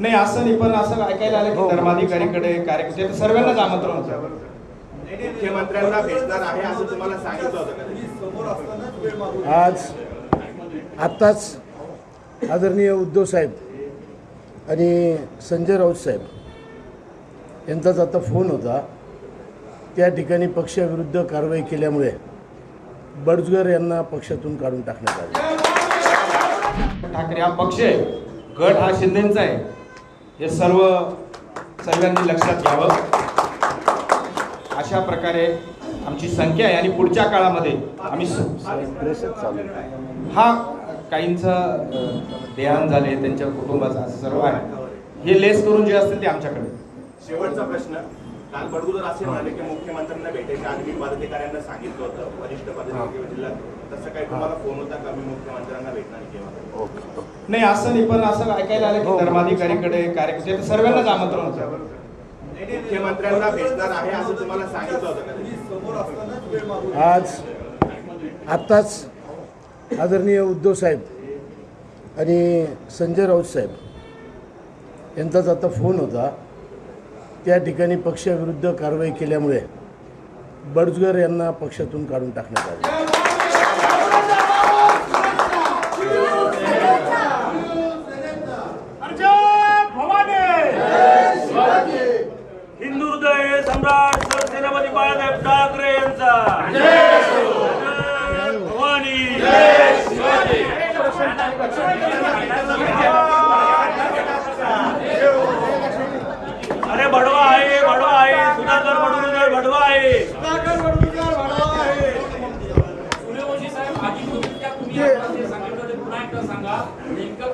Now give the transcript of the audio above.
नाही असं नाही पण असं ऐकायला आलं हो. की धर्माधिकारीकडे कार्यकर्ते सर्वांनाच आमंत्रण होतं. मुख्यमंत्र्यांना भेटणार आहे असं तुम्हाला सांगितलं होतं का? आज आत्ताच आदरणीय उद्धव साहेब आणि संजय राऊत साहेब यांचाच आता फोन होता. त्या ठिकाणी पक्षाविरुद्ध कारवाई केल्यामुळे बडजगर यांना पक्षातून काढून टाकण्यात आले. ठाकरे हा पक्ष आहे. गट हा शिंदेचा आहे. हे सर्व सर्वांनी लक्षात घ्यावं. अशा प्रकारे आमची संख्या आहे आणि पुढच्या काळामध्ये आम्ही हा काहींचं देहान झाले त्यांच्या कुटुंबाचं असं सर्व आहे. हे लेस करून जे असतील ते आमच्याकडे. शेवटचा प्रश्न. काल बडगुजर असे म्हणाले की मुख्यमंत्र्यांना भेटायच्या आधी मी पदाधिकाऱ्यांना सांगितलं होतं वरिष्ठ पदाधिकारी जिल्हा तसं काही तुम्हाला फोन होता का? मी मुख्यमंत्र्यांना भेटणार केव्हा? नाही असं नाही पण असं ऐकायला आलं हो. की धर्माधिकारीकडे कार्यकर्ते सर्वांनाच आमंत्रण होतं. मुख्यमंत्र्यांना भेटणार आहे असं तुम्हाला सांगितलं होतं का आज आत्ताच आदरणीय उद्धव साहेब आणि संजय राऊत साहेब यांचाच आता फोन होता. त्या ठिकाणी पक्षाविरुद्ध कारवाई केल्यामुळे बडजगर यांना पक्षातून काढून टाकण्यात आले. बाळासाहेब ठाकरे यांचा! भवानी अरे भडवा आहे भडवा आहे सुधाकर बडगुजर भडवा आहे सूर्यवंशी साहेब आधी होते त्या तुम्ही आता जे सांगितलं ते पुन्हा एकदा सांगा नेमकं